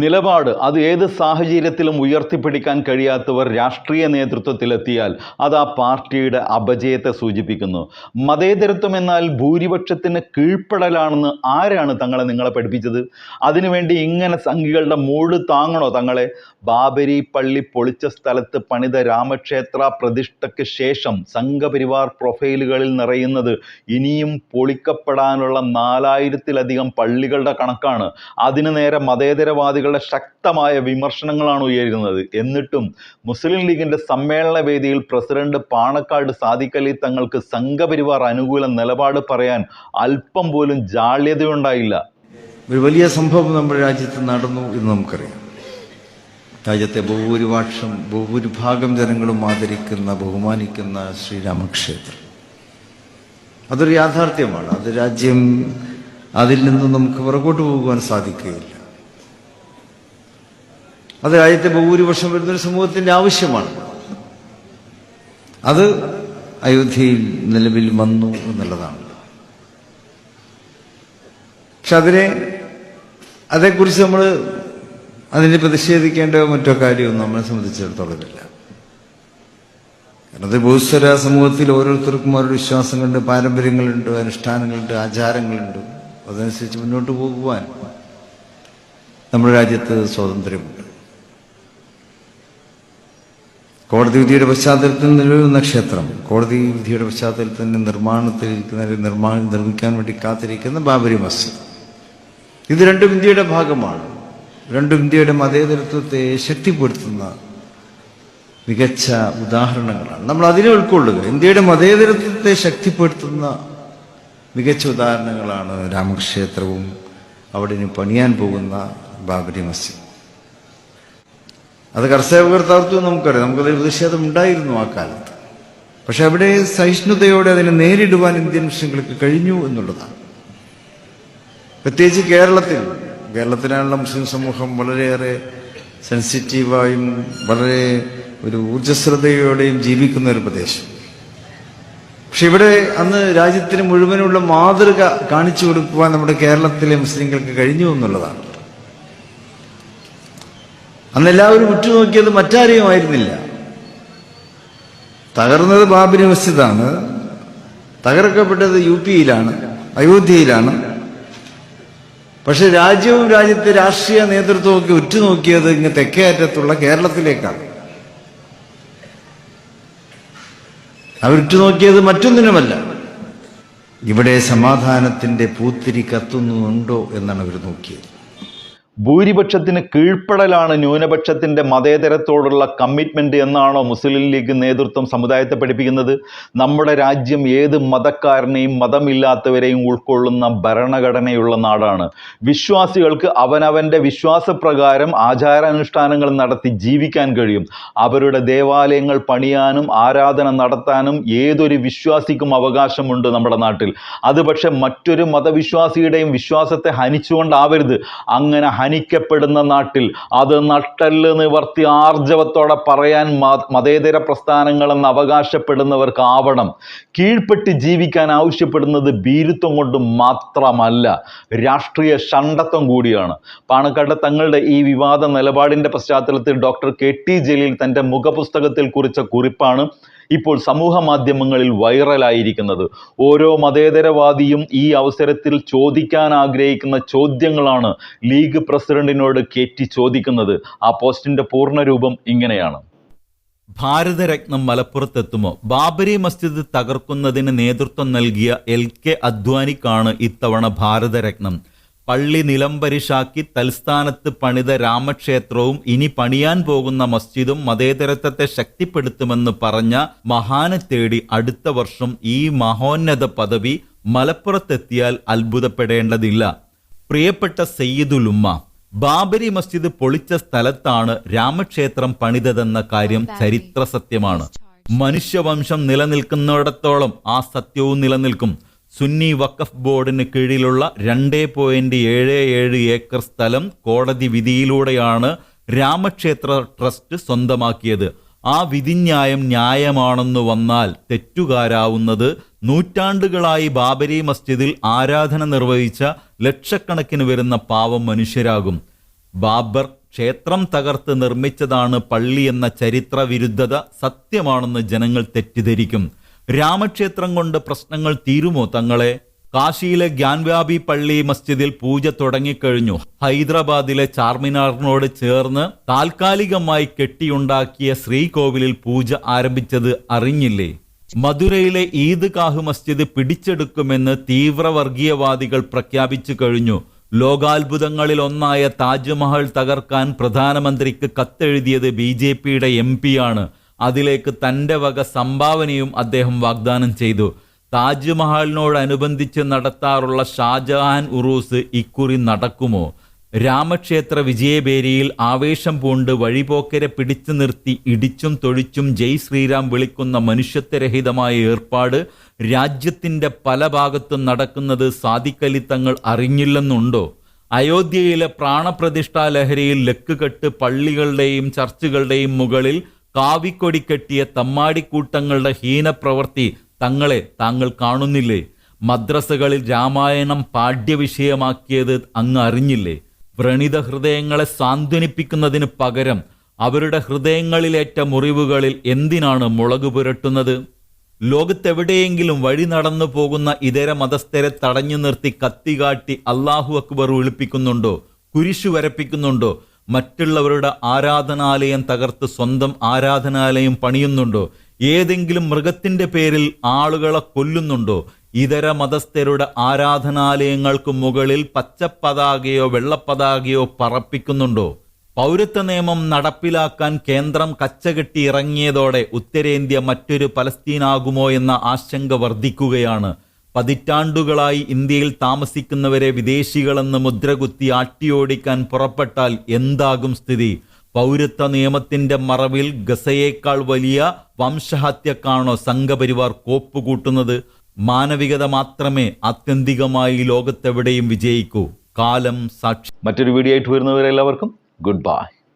നിലപാട് അത് ഏത് സാഹചര്യത്തിലും ഉയർത്തിപ്പിടിക്കാൻ കഴിയാത്തവർ രാഷ്ട്രീയ നേതൃത്വത്തിലെത്തിയാൽ അത് ആ പാർട്ടിയുടെ അപജയത്തെ സൂചിപ്പിക്കുന്നു. മതേതരത്വം എന്നാൽ ഭൂരിപക്ഷത്തിന് കീഴ്പ്പെടലാണെന്ന് ആരാണ് തങ്ങളെ നിങ്ങളെ പഠിപ്പിച്ചത്? അതിനുവേണ്ടി ഇങ്ങനെ സംഘികളുടെ മൂട് താങ്ങണോ തങ്ങളെ? ബാബരി പള്ളി പൊളിച്ച സ്ഥലത്ത് പണിത രാമക്ഷേത്ര പ്രതിഷ്ഠയ്ക്ക് ശേഷം സംഘപരിവാർ പ്രൊഫൈലുകളിൽ നിറയുന്നത് ഇനിയും പൊളിക്കപ്പെടാനുള്ള നാലായിരത്തിലധികം പള്ളികളുടെ കണക്കാണ്. അതിനു നേരെ മതേതരവാദികളുടെ ശക്തമായ വിമർശനങ്ങളാണ് ഉയരുന്നത്. എന്നിട്ടും മുസ്ലിം ലീഗിന്റെ സമ്മേളന വേദിയിൽ പ്രസിഡന്റ് പാണക്കാട് സാദിഖലി തങ്ങൾക്ക് സംഘപരിവാർ അനുകൂല നിലപാട് പറയാൻ അല്പം പോലും ജാള്യതയുണ്ടായില്ല. ഒരു വലിയ സംഭവം നമ്മുടെ രാജ്യത്ത് നടന്നു എന്ന് നമുക്കറിയാം. രാജ്യത്തെ ബഹുഭൂരിപക്ഷം ബഹുഭൂരിഭാഗം ജനങ്ങളും ആദരിക്കുന്ന ബഹുമാനിക്കുന്ന ശ്രീരാമക്ഷേത്രം. അതൊരു യാഥാർത്ഥ്യമാണ്. അത് രാജ്യം അതിൽ നിന്ന് നമുക്ക് പുറകോട്ട് പോകുവാൻ സാധിക്കുകയില്ല. അത് രാജ്യത്തെ ബഹുഭൂരിപക്ഷം വരുന്നൊരു സമൂഹത്തിന്റെ ആവശ്യമാണ്. അത് അയോധ്യയിൽ നിലവിൽ വന്നു എന്നുള്ളതാണ്. പക്ഷെ അതിനെ അതേക്കുറിച്ച് നമ്മൾ അതിനെ പ്രതിഷേധിക്കേണ്ട മറ്റോ കാര്യമൊന്നും നമ്മളെ സംബന്ധിച്ചിടത്തോളമില്ല. കാരണം അത് ബഹുസ്വര സമൂഹത്തിൽ ഓരോരുത്തർക്കും ഓരോ വിശ്വാസങ്ങളുണ്ട് പാരമ്പര്യങ്ങളുണ്ട് അനുഷ്ഠാനങ്ങളുണ്ട് ആചാരങ്ങളുണ്ട്. അതനുസരിച്ച് മുന്നോട്ട് പോകുവാൻ നമ്മുടെ രാജ്യത്ത് സ്വാതന്ത്ര്യമുണ്ട്. കോടതി വിധിയുടെ പശ്ചാത്തലത്തിൽ നിലവിലുന്ന ക്ഷേത്രം കോടതി വിധിയുടെ പശ്ചാത്തലത്തിൽ നിർമ്മാണത്തിലിരിക്കുന്ന നിർമ്മാണം നിർമ്മിക്കാൻ വേണ്ടി കാത്തിരിക്കുന്ന ബാബരി മസ്ജിദ്. ഇത് രണ്ടും ഇന്ത്യയുടെ ഭാഗമാണ്. രണ്ടും ഇന്ത്യയുടെ മതേതരത്വത്തെ ശക്തിപ്പെടുത്തുന്ന മികച്ച ഉദാഹരണങ്ങളാണ്. നമ്മൾ അതിനെ ഉൾക്കൊള്ളുക. ഇന്ത്യയുടെ മതേതരത്വത്തെ ശക്തിപ്പെടുത്തുന്ന മികച്ച ഉദാഹരണങ്ങളാണ് രാമക്ഷേത്രവും അവിടെ പണിയാൻ പോകുന്ന ബാബരി മസ്ജിദ്. അത് കർഷകർത്താർത്ഥം നമുക്കറിയാം. നമുക്കത് പ്രതിഷേധം ഉണ്ടായിരുന്നു ആ കാലത്ത്. പക്ഷെ അവിടെ സഹിഷ്ണുതയോടെ അതിനെ നേരിടുവാൻ ഇന്ത്യൻ മുസ്ലിങ്ങൾക്ക് കഴിഞ്ഞു എന്നുള്ളതാണ്. പ്രത്യേകിച്ച് കേരളത്തിൽ. കേരളത്തിനായുള്ള മുസ്ലിം സമൂഹം വളരെയേറെ സെൻസിറ്റീവായും വളരെ ഒരു ഊർജസ്വലതയോടെയും ജീവിക്കുന്ന ഒരു പ്രദേശം. പക്ഷെ ഇവിടെ അന്ന് രാജ്യത്തിന് മുഴുവനുള്ള മാതൃക കാണിച്ചു കൊടുക്കുവാൻ നമ്മുടെ കേരളത്തിലെ മുസ്ലിങ്ങൾക്ക് കഴിഞ്ഞു എന്നുള്ളതാണ്. അന്ന് എല്ലാവരും ഉറ്റുനോക്കിയത് മറ്റാരെയും ആയിരുന്നില്ല തകർന്നത് ബാബരി മസ്ജിദാണ്. തകർക്കപ്പെട്ടത് യു പിയിലാണ് അയോധ്യയിലാണ്. പക്ഷെ രാജ്യവും രാജ്യത്തെ രാഷ്ട്രീയ നേതൃത്വവും ഒക്കെ ഉറ്റുനോക്കിയത് ഇങ്ങ് തെക്കേ അറ്റത്തുള്ള കേരളത്തിലേക്കാണ്. അവരുറ്റുനോക്കിയത് മറ്റൊന്നിനുമല്ല. ഇവിടെ സമാധാനത്തിന്റെ പൂത്തിരി കത്തുന്നുണ്ടോ എന്നാണ് അവർ നോക്കിയത്. ഭൂരിപക്ഷത്തിന് കീഴ്പ്പെടലാണ് ന്യൂനപക്ഷത്തിന്റെ മതേതരത്തോടുള്ള കമ്മിറ്റ്മെന്റ് എന്നാണോ മുസ്ലിം ലീഗ് നേതൃത്വം സമുദായത്തെ പഠിപ്പിക്കുന്നത്. നമ്മുടെ രാജ്യം ഏത് മതക്കാരനെയും മതമില്ലാത്തവരെയും ഉൾക്കൊള്ളുന്ന ഭരണഘടനയുള്ള നാടാണ്. വിശ്വാസികൾക്ക് അവനവന്റെ വിശ്വാസപ്രകാരം ആചാരാനുഷ്ഠാനങ്ങൾ നടത്തി ജീവിക്കാൻ കഴിയും. അവരുടെ ദേവാലയങ്ങൾ പണിയാനും ആരാധന നടത്താനും ഏതൊരു വിശ്വാസിക്കും അവകാശമുണ്ട് നമ്മുടെ നാട്ടിൽ. അത് പക്ഷെ മറ്റൊരു മതവിശ്വാസിയുടെയും വിശ്വാസത്തെ ഹനിച്ചുകൊണ്ടാവരുത്. അങ്ങനെ ഹനിക്കപ്പെടുന്ന നാട്ടിൽ അത് നട്ടൽ നിവർത്തി ആർജവത്തോടെ പറയാൻ മതേതര പ്രസ്ഥാനങ്ങളെന്ന് അവകാശപ്പെടുന്നവർക്കാവണം കീഴ്പ്പെട്ട് ജീവിക്കാൻ ആവശ്യപ്പെടുന്നത് ഭീരുത്വം കൊണ്ട് മാത്രമല്ല രാഷ്ട്രീയ ഷണ്ടത്വം കൂടിയാണ്. പാണക്കാട് തങ്ങളുടെ ഈ വിവാദ നിലപാടിന്റെ പശ്ചാത്തലത്തിൽ ഡോക്ടർ കെ ടി ജലീൽ തന്റെ മുഖപുസ്തകത്തിൽ കുറിച്ച കുറിപ്പാണ് ഇപ്പോൾ സമൂഹ മാധ്യമങ്ങളിൽ വൈറലായിരിക്കുന്നത്. ഓരോ മതേതരവാദിയും ഈ അവസരത്തിൽ ചോദിക്കാൻ ആഗ്രഹിക്കുന്ന ചോദ്യങ്ങളാണ് ലീഗ് പ്രസിഡന്റിനോട് കയറ്റി ചോദിക്കുന്നത്. ആ പോസ്റ്റിന്റെ പൂർണരൂപം ഇങ്ങനെയാണ്. ഭാരതരത്നം മലപ്പുറത്തെത്തുമോ? ബാബരി മസ്ജിദ് തകർക്കുന്നതിന് നേതൃത്വം നൽകിയ എൽ കെ അദ്വാനിക്കാണ് ഇത്തവണ ഭാരതരത്നം. പള്ളി നിലംപരിശാക്കി തൽസ്ഥാനത്ത് പണിത രാമക്ഷേത്രവും ഇനി പണിയാൻ പോകുന്ന മസ്ജിദും മതേതരത്വത്തെ ശക്തിപ്പെടുത്തുമെന്ന് പറഞ്ഞ മഹാനെ തേടി അടുത്ത വർഷം ഈ മഹോന്നത പദവി മലപ്പുറത്തെത്തിയാൽ അത്ഭുതപ്പെടേണ്ടതില്ല. പ്രിയപ്പെട്ട സയ്യിദുലുമ്മ ബാബരി മസ്ജിദ് പൊളിച്ച സ്ഥലത്താണ് രാമക്ഷേത്രം പണിതതെന്ന കാര്യം ചരിത്ര സത്യമാണ് മനുഷ്യവംശം നിലനിൽക്കുന്നിടത്തോളം ആ സത്യവും നിലനിൽക്കും. സുന്നി വഖഫ് ബോർഡിന് കീഴിലുള്ള രണ്ട് പോയിന്റ് ഏഴ് ഏഴ് ഏക്കർ സ്ഥലം കോടതി വിധിയിലൂടെയാണ് രാമക്ഷേത്ര ട്രസ്റ്റ് സ്വന്തമാക്കിയത്. ആ വിധിന്യായം ന്യായമാണെന്ന് വന്നാൽ തെറ്റുകാരാവുന്നത് നൂറ്റാണ്ടുകളായി ബാബരി മസ്ജിദിൽ ആരാധന നിർവഹിച്ച ലക്ഷക്കണക്കിന് വരുന്ന പാവം മനുഷ്യരാകും. ബാബർ ക്ഷേത്രം തകർത്ത് നിർമ്മിച്ചതാണ് പള്ളി എന്ന ചരിത്ര വിരുദ്ധത സത്യമാണെന്ന് ജനങ്ങൾ തെറ്റിദ്ധരിക്കും. രാമക്ഷേത്രം കൊണ്ട് പ്രശ്നങ്ങൾ തീരുമോ തങ്ങളെ? കാശിയിലെ ഗ്യാൻവ്യാപി പള്ളി മസ്ജിദിൽ പൂജ തുടങ്ങിക്കഴിഞ്ഞു. ഹൈദരാബാദിലെ ചാർമിനാറിനോട് ചേർന്ന് താൽക്കാലികമായി കെട്ടിയുണ്ടാക്കിയ ശ്രീകോവിലിൽ പൂജ ആരംഭിച്ചത് അറിഞ്ഞില്ലേ? മധുരയിലെ ഈദ്ഗാഹ് മസ്ജിദ് പിടിച്ചെടുക്കുമെന്ന് തീവ്രവർഗീയവാദികൾ പ്രഖ്യാപിച്ചു കഴിഞ്ഞു. ലോകാത്ഭുതങ്ങളിൽ ഒന്നായ താജ്മഹൽ തകർക്കാൻ പ്രധാനമന്ത്രിക്ക് കത്തെഴുതിയത് ബി ജെ പിയുടെ എം പിയാണ് അതിലേക്ക് തന്റെ വക സംഭാവനയും അദ്ദേഹം വാഗ്ദാനം ചെയ്തു. താജ്മഹലിനോടനുബന്ധിച്ച് നടത്താറുള്ള ഷാജഹാൻ ഉറൂസ് ഇക്കുറി നടക്കുമോ? രാമക്ഷേത്ര വിജയബേരിയിൽ ആവേശം പൂണ്ട് വഴിപോക്കരെ പിടിച്ചു നിർത്തി ഇടിച്ചും തൊഴിച്ചും ജയ് ശ്രീരാം വിളിക്കുന്ന മനുഷ്യത്വരഹിതമായ ഏർപ്പാട് രാജ്യത്തിന്റെ പല ഭാഗത്തും നടക്കുന്നത് സാധിക്കലി തങ്ങൾ അറിഞ്ഞില്ലെന്നുണ്ടോ? അയോധ്യയിലെ പ്രാണപ്രതിഷ്ഠാ ലഹരിയിൽ ലക്കുകെട്ട് പള്ളികളുടെയും ചർച്ചുകളുടെയും മുകളിൽ കാവിക്കൊടി കെട്ടിയ തമ്മാടിക്കൂട്ടങ്ങളുടെ ഹീനപ്രവൃത്തി തങ്ങളെ താങ്കൾ കാണുന്നില്ലേ? മദ്രസകളിൽ രാമായണം പാഠ്യവിഷയമാക്കിയത് അങ്ങ് അറിഞ്ഞില്ലേ? വ്രണിത ഹൃദയങ്ങളെ സാന്ത്വനിപ്പിക്കുന്നതിന് പകരം അവരുടെ ഹൃദയങ്ങളിലേറ്റ മുറിവുകളിൽ എന്തിനാണ് മുളക് പുരട്ടുന്നത്? ലോകത്തെവിടെയെങ്കിലും വഴി നടന്നു പോകുന്ന ഇതര മതസ്ഥരെ തടഞ്ഞു നിർത്തി കത്തികാട്ടി അള്ളാഹു അക്ബർ വിളിപ്പിക്കുന്നുണ്ടോ കുരിശു വരപ്പിക്കുന്നുണ്ടോ? മറ്റുള്ളവരുടെ ആരാധനാലയം തകർത്ത് സ്വന്തം ആരാധനാലയം പണിയുന്നുണ്ടോ? ഏതെങ്കിലും മൃഗത്തിന്റെ പേരിൽ ആളുകളെ കൊല്ലുന്നുണ്ടോ? ഇതര മതസ്ഥരുടെ ആരാധനാലയങ്ങൾക്ക് മുകളിൽ പച്ചപ്പതാകയോ വെള്ളപ്പതാകയോ പറപ്പിക്കുന്നുണ്ടോ? പൗരത്വ നിയമം നടപ്പിലാക്കാൻ കേന്ദ്രം കച്ചകെട്ടി ഇറങ്ങിയതോടെ ഉത്തരേന്ത്യ മറ്റൊരു പലസ്തീനാകുമോ എന്ന ആശങ്ക വർദ്ധിക്കുകയാണ്. പതിറ്റാണ്ടുകളായി ഇന്ത്യയിൽ താമസിക്കുന്നവരെ വിദേശികളെന്ന് മുദ്രകുത്തി ആട്ടിയോടിക്കാൻ പുറപ്പെട്ടാൽ എന്താകും സ്ഥിതി? പൗരത്വ നിയമത്തിന്റെ മറവിൽ ഗസയേക്കാൾ വലിയ വംശഹത്യക്കാണോ സംഘപരിവാർ കോപ്പുകൂട്ടുന്നത്? മാനവികത മാത്രമേ ആത്യന്തികമായി ലോകത്തെവിടെയും വിജയിക്കൂ. കാലം സാക്ഷി. മറ്റൊരു വീഡിയോ ആയിട്ട് വരുന്നവരെല്ലാവർക്കും ഗുഡ് ബൈ.